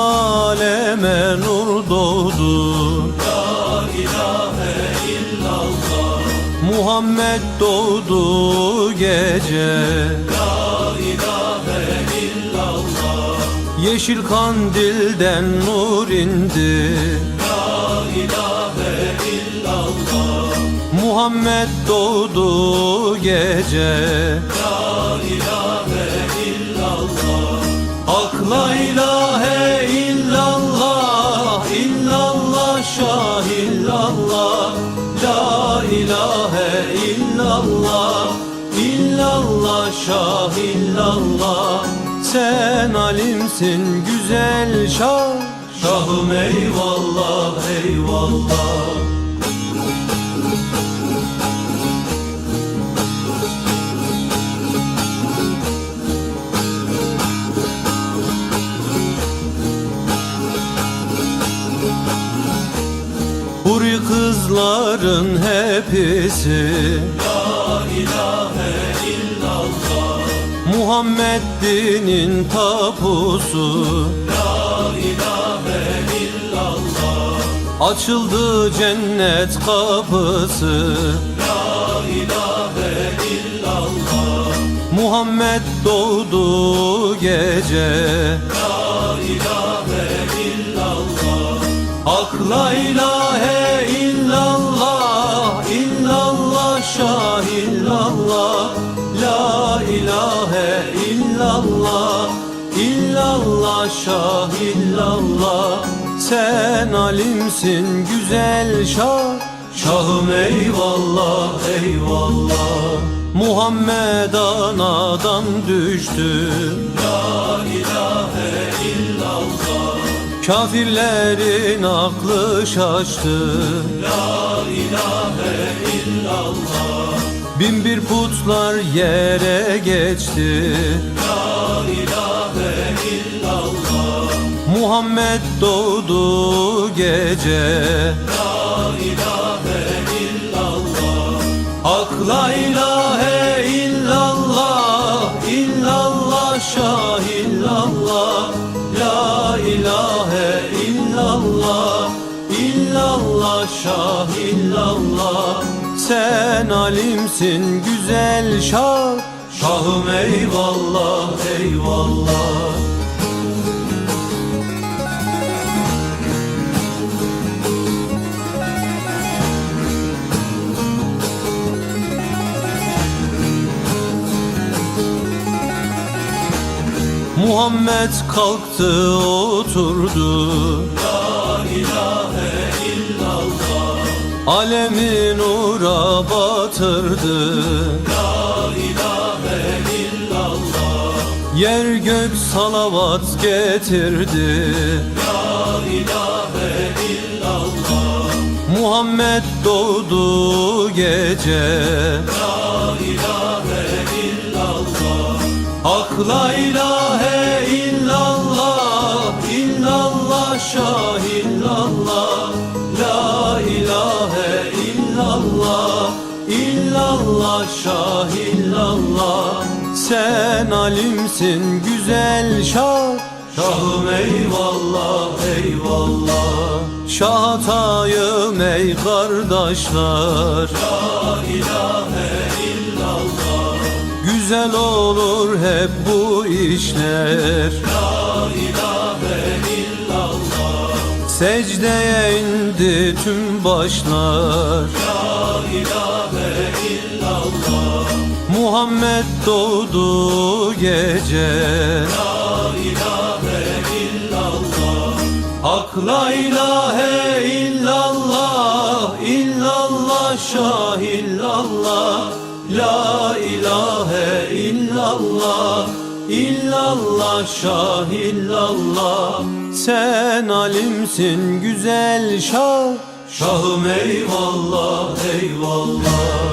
aleme nur doğdu. La ilahe illallah Muhammed doğdu gece. La ilahe illallah Yeşil kandilden nur indi. La ilahe illallah Muhammed doğdu gece. La ilahe illallah Hak illallah şah illallah. Sen alimsin güzel şah. Şahım eyvallah eyvallah. Huri kızların hepsi. La ilahe illallah Muhammed tapusu. La ilahe illallah. Açıldı cennet kapısı. La ilahe illallah. Muhammed doğdu gece. La ilahe illallah. Hak la ilahe illallah. İllallah şah illallah La illallah illallah şah illallah. Sen alimsin güzel şah. Şahım eyvallah eyvallah. Muhammed anadan düştü. La ilahe illallah. Kafirlerin aklı şaştı. La ilahe illallah Bin bir putlar yere geçti. La ilahe illallah Muhammed doğdu gece. La ilahe illallah Hak la ilahe illallah illallah şah illallah La ilahe illallah illallah şah illallah Sen alimsin güzel şah. Şahım eyvallah eyvallah. Muhammed kalktı oturdu. La ilahe Alemi nura batırdı. La ilahe illallah Yer gök salavat getirdi. La ilahe illallah Muhammed doğdu gece. La ilahe illallah Hak la ilahe illallah illallah şah illallah illallah şah illallah Sen alimsin güzel şah. Şahım eyvallah eyvallah. Şah atayım ey kardeşler. La ilahe illallah. Güzel olur hep bu işler. La ilahe illallah. Secdeye indi tüm başlar. La ilahe Muhammed doğdu gece. La ilahe illallah Hak la ilahe illallah illallah şah illallah La ilahe illallah illallah şah illallah Sen alimsin güzel şah. Şahım eyvallah eyvallah